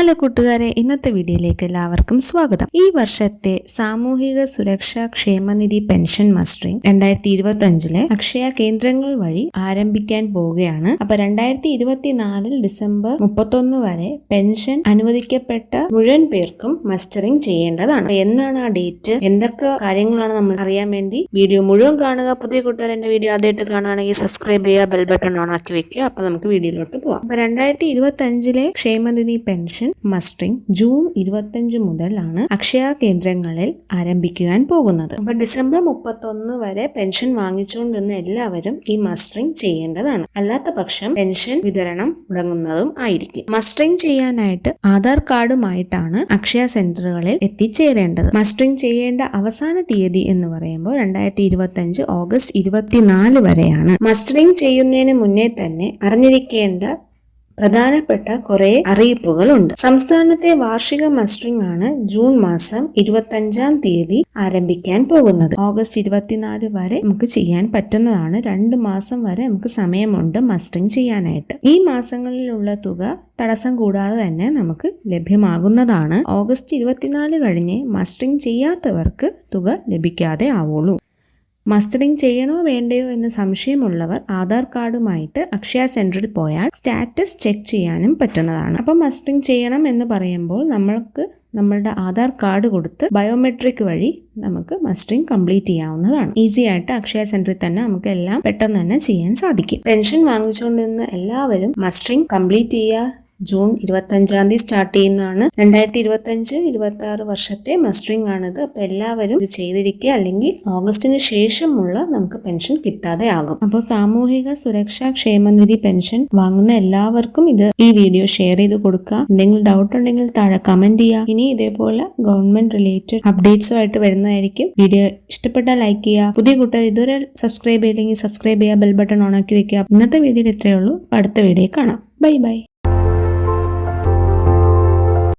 Hello കൂട്ടുകാരെ ഇന്നത്തെ വീഡിയോയിലേക്ക് എല്ലാവർക്കും സ്വാഗതം. ഈ വർഷത്തെ സാമൂഹിക സുരക്ഷാ ക്ഷേമനിധി പെൻഷൻ മസ്റ്ററിംഗ് രണ്ടായിരത്തി ഇരുപത്തി അഞ്ചിലെ അക്ഷയ കേന്ദ്രങ്ങൾ വഴി ആരംഭിക്കാൻ പോവുകയാണ്. അപ്പൊ രണ്ടായിരത്തി ഇരുപത്തിനാലിൽ ഡിസംബർ മുപ്പത്തൊന്ന് വരെ പെൻഷൻ അനുവദിക്കപ്പെട്ട മുഴുവൻ പേർക്കും മസ്റ്ററിംഗ് ചെയ്യേണ്ടതാണ്. എന്നാണ് ആ ഡേറ്റ്? എന്തൊക്കെ കാര്യങ്ങളാണ് നമ്മൾ അറിയാൻ വേണ്ടി? വീഡിയോ മുഴുവൻ കാണുക. പുതിയ കൂട്ടുകാർ എന്റെ വീഡിയോ ആദ്യമായിട്ട് കാണുകയാണെങ്കിൽ സബ്സ്ക്രൈബ് ചെയ്യുക ബെൽ ബട്ടൺ ഓൺ ആക്കി വെക്കുക. അപ്പൊ നമുക്ക് വീഡിയോയിലോട്ട് പോവാം. അപ്പൊ രണ്ടായിരത്തി ഇരുപത്തി അഞ്ചിലെ ക്ഷേമനിധി പെൻഷൻ മസ്റ്ററിംഗ് ജൂൺ ഇരുപത്തഞ്ച് മുതലാണ് അക്ഷയ കേന്ദ്രങ്ങളിൽ ആരംഭിക്കുവാൻ പോകുന്നത്. അപ്പൊ ഡിസംബർ മുപ്പത്തൊന്ന് വരെ പെൻഷൻ വാങ്ങിച്ചുകൊണ്ടിരുന്ന എല്ലാവരും ഈ മസ്റ്ററിംഗ് ചെയ്യേണ്ടതാണ്. അല്ലാത്ത പക്ഷം പെൻഷൻ വിതരണം മുടങ്ങുന്നതും ആയിരിക്കും. മസ്റ്ററിംഗ് ചെയ്യാനായിട്ട് ആധാർ കാർഡുമായിട്ടാണ് അക്ഷയ സെന്ററുകളിൽ എത്തിച്ചേരേണ്ടത്. മസ്റ്ററിംഗ് ചെയ്യേണ്ട അവസാന തീയതി എന്ന് പറയുമ്പോൾ രണ്ടായിരത്തി ഇരുപത്തി അഞ്ച് ഓഗസ്റ്റ് ഇരുപത്തിനാല് വരെയാണ്. മസ്റ്ററിംഗ് ചെയ്യുന്നതിന് മുന്നേ തന്നെ അറിഞ്ഞിരിക്കേണ്ട പ്രധാനപ്പെട്ട കുറെ അറിയിപ്പുകളുണ്ട്. സംസ്ഥാനത്തെ വാർഷിക മസ്റ്ററിംഗ് ആണ് ജൂൺ മാസം ഇരുപത്തഞ്ചാം തീയതി ആരംഭിക്കാൻ പോകുന്നത്. ഓഗസ്റ്റ് ഇരുപത്തിനാല് വരെ നമുക്ക് ചെയ്യാൻ പറ്റുന്നതാണ്. രണ്ട് മാസം വരെ നമുക്ക് സമയമുണ്ട് മസ്റ്ററിംഗ് ചെയ്യാനായിട്ട്. ഈ മാസങ്ങളിലുള്ള തുക തടസ്സം കൂടാതെ തന്നെ നമുക്ക് ലഭ്യമാകുന്നതാണ്. ഓഗസ്റ്റ് ഇരുപത്തിനാല് കഴിഞ്ഞ് മസ്റ്ററിംഗ് ചെയ്യാത്തവർക്ക് തുക ലഭിക്കാതെ ആവുള്ളൂ. മസ്റ്ററിംഗ് ചെയ്യണോ വേണ്ടയോ എന്ന് സംശയമുള്ളവർ ആധാർ കാർഡുമായിട്ട് അക്ഷയ സെന്ററിൽ പോയാൽ സ്റ്റാറ്റസ് ചെക്ക് ചെയ്യാനും പറ്റുന്നതാണ്. അപ്പം മസ്റ്ററിംഗ് ചെയ്യണം എന്ന് പറയുമ്പോൾ നമ്മൾക്ക് നമ്മളുടെ ആധാർ കാർഡ് കൊടുത്ത് ബയോമെട്രിക് വഴി നമുക്ക് മസ്റ്ററിംഗ് കംപ്ലീറ്റ് ചെയ്യാവുന്നതാണ്. ഈസി ആയിട്ട് അക്ഷയ സെന്ററിൽ തന്നെ നമുക്ക് എല്ലാം പെട്ടെന്ന് തന്നെ ചെയ്യാൻ സാധിക്കും. പെൻഷൻ വാങ്ങിച്ചുകൊണ്ടിരുന്ന എല്ലാവരും മസ്റ്ററിംഗ് കംപ്ലീറ്റ് ചെയ്യുക. ജൂൺ ഇരുപത്തി അഞ്ചാം തീയതി സ്റ്റാർട്ട് ചെയ്യുന്നതാണ്. രണ്ടായിരത്തി ഇരുപത്തി അഞ്ച് ഇരുപത്തി ആറ് വർഷത്തെ മസ്റ്ററിംഗ് ആണിത്. അപ്പൊ എല്ലാവരും ഇത് ചെയ്തിരിക്കുക അല്ലെങ്കിൽ ഓഗസ്റ്റിന് ശേഷമുള്ള നമുക്ക് പെൻഷൻ കിട്ടാതെ ആകും. അപ്പോൾ സാമൂഹിക സുരക്ഷാ ക്ഷേമനിധി പെൻഷൻ വാങ്ങുന്ന എല്ലാവർക്കും ഇത് ഈ വീഡിയോ ഷെയർ ചെയ്ത് കൊടുക്കുക എന്തെങ്കിലും ഡൗട്ട് ഉണ്ടെങ്കിൽ താഴെ കമന്റ് ചെയ്യുക ഇനി ഇതേപോലെ ഗവൺമെന്റ് റിലേറ്റഡ് അപ്ഡേറ്റ്സും ആയിട്ട് വരുന്നതായിരിക്കും. വീഡിയോ ഇഷ്ടപ്പെട്ടാൽ ലൈക്ക് ചെയ്യുക പുതിയ കൂട്ടുകാർ ഇതുവരെ സബ്സ്ക്രൈബ് ചെയ്തില്ലെങ്കിൽ സബ്സ്ക്രൈബ് ചെയ്യുക ബെൽ ബട്ടൺ ഓൺ ആക്കി വെക്കുക ഇന്നത്തെ വീഡിയോയിൽ ഇത്രയേ ഉള്ളൂ. അടുത്ത വീഡിയോ കാണാം. Bye bye.